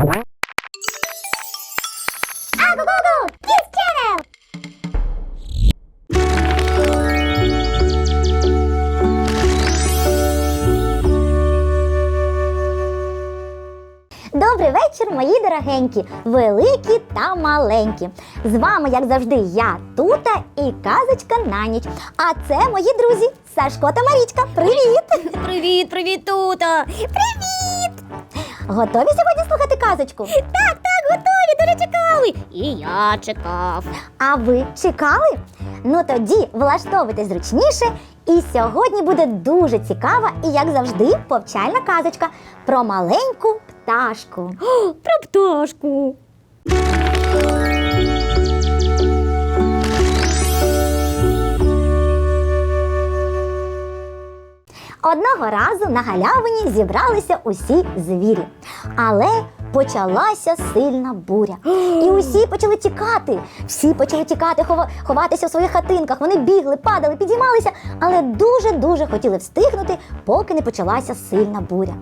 Добрий вечір, мої дорогенькі, великі та маленькі. З вами, як завжди, я Тута і казочка на ніч. А це мої друзі Сашко та Марічка. Привіт! Привіт, привіт, тута! Привіт! Готові сьогодні казочку? Так, так, готові, дуже чекали. І я чекав. А ви чекали? Ну тоді влаштовуйтесь зручніше. І сьогодні буде дуже цікава і, як завжди, повчальна казочка про маленьку пташку. Про пташку. Одного разу на галявині зібралися усі звірі, але почалася сильна буря. І усі почали тікати. Всі почали тікати, хова- ховатися в своїх хатинках. Вони бігли, падали, підіймалися, але дуже-дуже хотіли встигнути, поки не почалася сильна буря.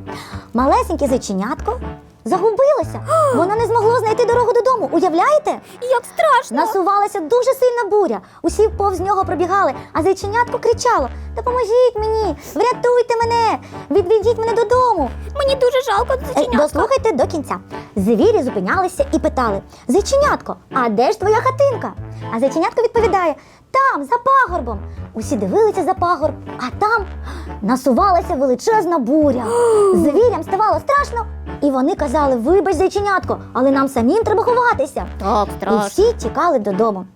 Малесеньке зайченятко загубилося. Воно не змогло знайти дорогу додому. Уявляєте? Як страшно. Насувалася дуже сильна буря. Усі повз нього пробігали, а зайченятко кричало: Допоможіть мені, врятуйте мене, відведіть мене додому. Мені дуже жалко Е, зайченятка. Дослухайте до кінця. Звірі зупинялися і питали: Зайченятко, а де ж твоя хатинка? А зайченятко відповідає: Там, за пагорбом. Усі дивилися за пагорб, а там насувалася величезна буря. Звірям ставало страшно, і вони казали: Вибач, зайченятко, але нам самим треба ховатися. Так, І всі тікали додому.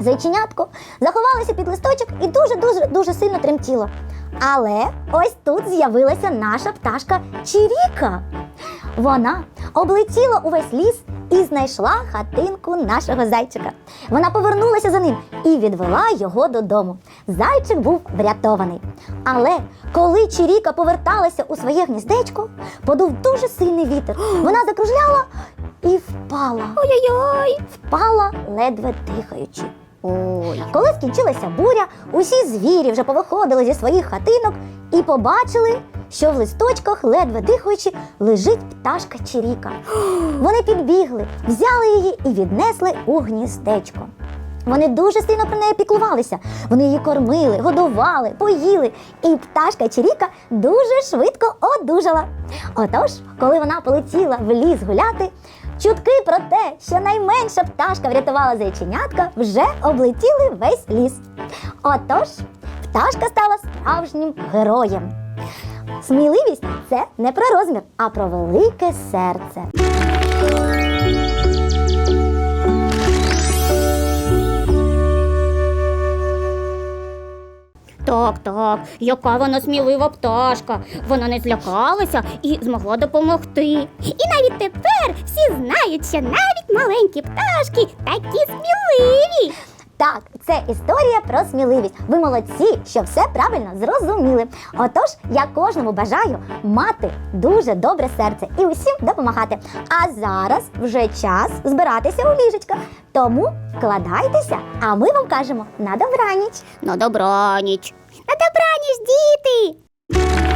Зайченятко заховалося під листочок і дуже дуже дуже сильно тремтіло. Але ось тут з'явилася наша пташка Чіріка. Вона облетіла увесь ліс і знайшла хатинку нашого зайчика. Вона повернулася за ним і відвела його додому. Зайчик був врятований. Але коли Чіріка поверталася у своє гніздечко, подув дуже сильний вітер. Вона закружляла і впала Ой-ой-ой. впала, ледве дихаючи. Ой. Коли скінчилася буря, усі звірі вже повиходили зі своїх хатинок і побачили, що в листочках, ледве дихаючи, лежить пташка Чиріка. Вони підбігли, взяли її і віднесли у гніздечко. Вони дуже сильно про неї піклувалися. Вони її кормили, годували, поїли, і пташка Чиріка дуже швидко одужала. Отож, коли вона полетіла в ліс гуляти, чутки про те, що найменша пташка врятувала зайченятка, вже облетіли весь ліс. Отож, пташка стала справжнім героєм. Сміливість це не про розмір, а про велике серце. Так, так, яка вона смілива пташка. Вона не злякалася і змогла допомогти. І навіть тепер всі знають, що навіть маленькі пташки такі сміливі. Так, це історія про сміливість. Ви молодці, що все правильно зрозуміли. Отож, я кожному бажаю мати дуже добре серце і усім допомагати. А зараз вже час збиратися у ліжечка. Тому вкладайтеся, а ми вам кажемо на добраніч. На добраніч. На добраніч, діти.